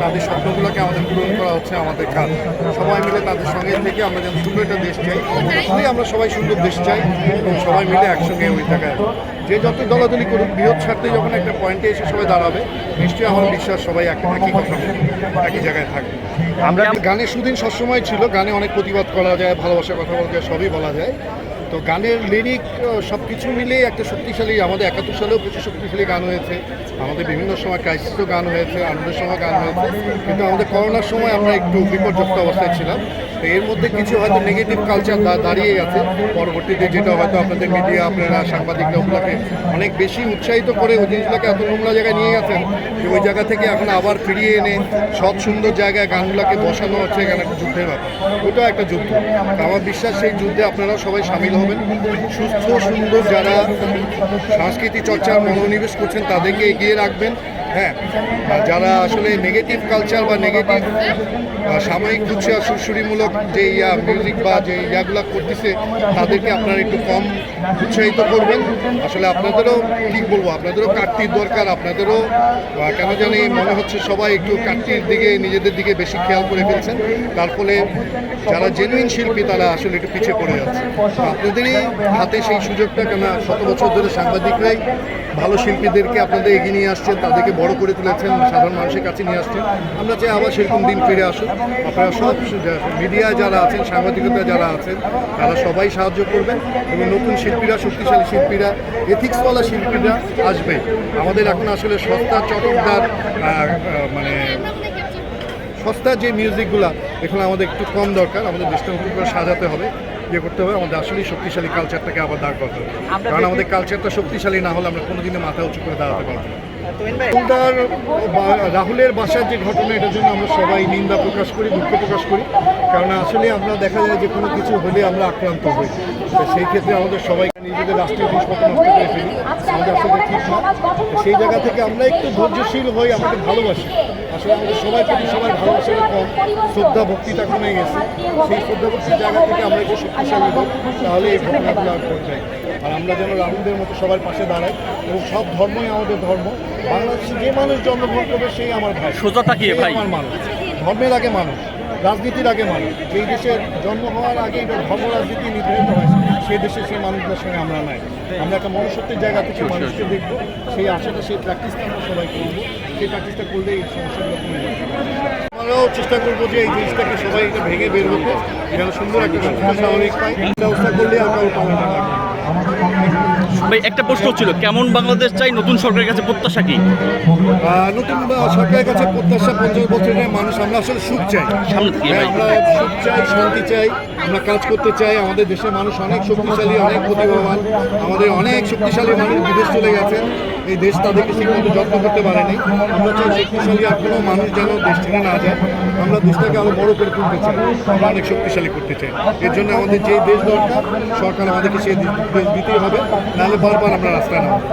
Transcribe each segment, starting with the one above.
তাদের স্বপ্নগুলোকে আমাদের পূরণ করা হচ্ছে আমাদের কাজ। সবাই মিলে তাদের সঙ্গে থেকে আমরা যেন সুন্দর একটা দেশ চাই। আসলেই আমরা সবাই সুন্দর দেশ চাই এবং সবাই মিলে একসঙ্গে ওই জায়গায় যে যত দলাদলি করুক বৃহৎ স্বার্থে যখন একটা পয়েন্টে এসে সবাই দাঁড়াবে নিশ্চয়ই আমার বিশ্বাস সবাই এক একই কথা একই জায়গায় থাকবে। আমরা গানের সুদিন সবসময় ছিল গানে অনেক প্রতিবাদ করা যায় ভালোবাসার কথা বলা যায় সবই বলা যায়। তো গানের লিরিক সব কিছু মিলেই একটা শক্তিশালী, আমাদের একাত্তর সালেও প্রচুর শক্তিশালী গান হয়েছে। আমাদের বিভিন্ন সময় ক্রাইসিসও গান হয়েছে, আনন্দের সময় গান হয়েছে। কিন্তু আমাদের করোনার সময় আমরা একটু বিপর্যস্ত অবস্থায় ছিলাম। এর মধ্যে কিছু হয়তো নেগেটিভ কালচার দাঁড়িয়ে গেছে পরবর্তীতে যেটা হয়তো আপনাদের মিডিয়া আপনারা সাংবাদিকরা ওগুলোকে অনেক বেশি উৎসাহিত করে ওই জিনিসগুলোকে এত নোংরা জায়গায় নিয়ে গেছেন যে ওই জায়গা থেকে এখন আবার ফিরিয়ে এনে সৎ সুন্দর জায়গায় গানগুলোকে বসানো হচ্ছে এখানে একটা যুদ্ধের ব্যাপার। ওটাও একটা যুদ্ধ। আমার বিশ্বাস সেই যুদ্ধে আপনারাও সবাই সামিল হবেন। সুস্থ, সুন্দর যারা সংস্কৃতি চর্চার মনোনিবেশ করছেন তাদেরকে এগিয়ে রাখবেন। হ্যাঁ যারা আসলে নেগেটিভ কালচার বা নেগেটিভ সাময়িক কুচ্ছা সুরসুরিমূলক যে ইয়া মিউজিক বা যে ইয়াগুলো করতেছে, তাদেরকে আপনারা একটু কম উৎসাহিত করবেন। আসলে আপনাদেরও, ঠিক বলব, আপনাদেরও কাটতির দরকার, আপনাদেরও কেন জানি মনে হচ্ছে সবাই একটু কাটতির দিকে, নিজেদের দিকে বেশি খেয়াল করে ফেলছেন। তার ফলে যারা জেনুইন শিল্পী, তারা আসলে একটু পিছিয়ে পড়ে যাচ্ছে। আপনাদেরই হাতে সেই সুযোগটা কেন শত বছর ধরে সাংবাদিকরাই ভালো শিল্পীদেরকে আপনাদের এগিয়ে নিয়ে আসছেন, তাদেরকে বড় করে তুলেছেন সাধারণ মানুষের কাছে নিয়ে আসছেন। আমরা চাই আবার সেরকম দিন ফিরে আসুক। আপনারা সব মিডিয়া যারা আছেন সাংবাদিকতা যারা আছেন তারা সবাই সাহায্য করবেন এবং নতুন শিল্পীরা শক্তিশালী শিল্পীরা এথিক্সওয়ালা শিল্পীরা আসবে। আমাদের এখন আসলে সস্তা চটকদার মানে সস্তা যে মিউজিকগুলো এখানে আমাদের একটু কম দরকার। আমাদের দেশটা নতুন করে সাজাতে হবে ইয়ে করতে হবে। আমাদের আসলেই শক্তিশালী কালচারটাকে আবার দাঁড় করতে হবে। কারণ আমাদের কালচারটা শক্তিশালী না হলে আমরা কোনোদিনও মাথা উঁচু করে দাঁড়াতে পারব না। রাহুলের বাসার যে ঘটনা, এটার জন্য আমরা সবাই নিন্দা প্রকাশ করি, দুঃখ প্রকাশ করি। কারণ আসলে আমরা দেখা যায় যে কোনো কিছু হলে আমরা আক্রান্ত হই। সেই ক্ষেত্রে আমাদের সবাই নিজেদের রাষ্ট্রীয় জিনিসপত্র নষ্ট করে ফেলি। আমাদের আসলে ঠিক না। সেই জায়গা থেকে আমরা একটু ধৈর্যশীল হই আমাদের ভালোবাসি। আসলে আমাদের সবাই প্রতি সবার ভালোবাসাটা কম শ্রদ্ধা ভক্তিটা কমে গেছে। সেই শ্রদ্ধা ভক্তির জায়গা থেকে আমরা একটু শক্তিশালী হই তাহলে এই ঘটনাগুলো আর ঘটবে। আর আমরা যেন রাহুলদের মতো সবার পাশে দাঁড়াই এবং সব ধর্মই আমাদের ধর্ম। বাংলাদেশে যে মানুষ জন্মগ্রহণ করবে সেই আমার ভাই। সোজা তাকিয়ে ভাই। আমার মানুষ। ধর্মের আগে মানুষ রাজনীতির আগে মানুষ। যেই দেশের জন্ম হওয়ার আগে এটা ধর্ম রাজনীতি নির্ধারিত হয় সেই দেশে সেই মানুষদের সঙ্গে আমরা নাই। আমরা একটা মনুষ্যত্বের জায়গা থেকে মানুষকে দেখব সেই আশাটা সেই প্র্যাকটিসটা আমরা সবাই করব। সেই প্র্যাকটিসটা করলে এই সমস্যাগুলো কমে যাবে। আমরাও চেষ্টা করব যে এই জিনিসটাকে সবাই এটা ভেঙে বের হতে যেন সুন্দর একটা স্বাভাবিক পাই ব্যবস্থা করলে আমরা কারও পাবে না ভাই একটা প্রশ্ন ছিল কেমন বাংলাদেশ চাই নতুন সরকারের কাছে প্রত্যাশা কি? নতুন সরকারের কাছে প্রত্যাশা পঞ্চাশ বছরের মানুষ আমরা আসলে সুখ চাই। হ্যাঁ। আমরা সুখ চাই শান্তি চাই আমরা কাজ করতে চাই আমাদের দেশের মানুষ অনেক শক্তিশালী অনেক প্রতিভাবান আমাদের অনেক শক্তিশালী মানুষ বিদেশ চলে গেছেন। এই দেশ তাদেরকে ঠিকমতো যত্ন করতে পারেনি। আমরা চাই শক্তিশালী আর কোনো মানুষ যেন দেশ ছেড়ে না যায়। আমরা দেশটাকে আরও বড় করে তুলতে চাই। আমরা অনেক শক্তিশালী করতে চাই। এর জন্য আমাদের যেই দেশ দরকার সরকার আমাদেরকে সেই দেশ দিতেই হবে। নাহলে বারবার আমরা রাস্তায় নামবো।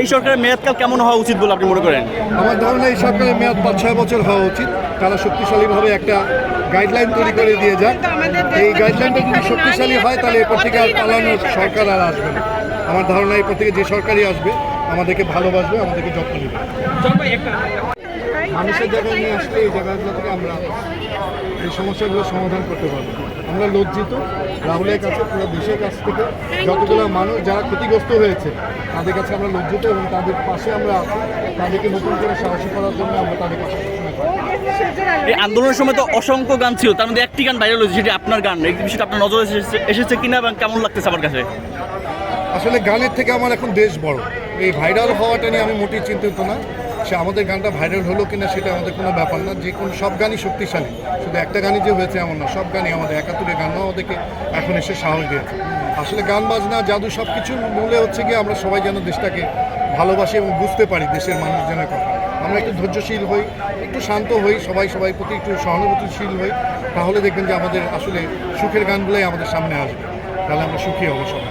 এই সরকারের মেয়াদকাল কেমন হওয়া উচিত বলে আপনি মনে করেন? আমার ধারণা এই সরকারের মেয়াদ পাঁচ ছয় বছর হওয়া উচিত। তারা শক্তিশালীভাবে একটা গাইডলাইন তৈরি করে দিয়ে যাক। এই গাইডলাইনটা যদি শক্তিশালী হয় তাহলে এরপর থেকে আর পালানোর সরকার আর আসবে না। আমার ধারণা এরপর থেকে যে সরকারই আসবে আমাদেরকে ভালোবাসবে আমাদেরকে যত্ন নেবে। মানুষের জায়গায় নিয়ে আসলে এই জায়গাগুলো থেকে আমরা এই সমস্যাগুলো সমাধান করতে পারব। আমরা লজ্জিত রাহুলের কাছে পুরো দেশের কাছ থেকে যতগুলো মানুষ যারা ক্ষতিগ্রস্ত হয়েছে তাদের কাছে আমরা লজ্জিত এবং তাদের পাশে আমরা আছি। তাদেরকে নতুন করে সাহসী করার জন্য আমরা তাদের কাছে এই আন্দোলনের সময় তো অসংখ্য গান ছিল তার মধ্যে একটি গান ভাইরাল হয়েছে সেটি আপনার গান। এই বিষয়টা আপনার নজরে এসেছে এসেছে কিনা এবং কেমন লাগতেছে আমার কাছে? আসলে গানের থেকে আমার এখন দেশ বড়। এই ভাইরাল হওয়াটা নিয়ে আমি মোটেই চিন্তিত না। সে আমাদের গানটা ভাইরাল হলো কিনা সেটা আমাদের কোনো ব্যাপার না। যে কোনো সব গানই শক্তিশালী। শুধু একটা গানই যে হয়েছে এমন না, সব গানই আমাদের একাত্তরের গানও আমাদেরকে এখন এসে সাহস দিয়েছে। আসলে গান, বাজনা, জাদু সব কিছুর মূলে হচ্ছে গিয়ে আমরা সবাই যেন দেশটাকে ভালোবাসি এবং বুঝতে পারি দেশের মানুষজনের কথা। আমরা একটু ধৈর্যশীল হই, একটু শান্ত হই, সবাই সবাই প্রতি একটু সহানুভূতিশীল হই। তাহলে দেখবেন যে আমাদের আসলে সুখের গানগুলোই আমাদের সামনে আসবে। তাহলে আমরা সুখী হব সবাই।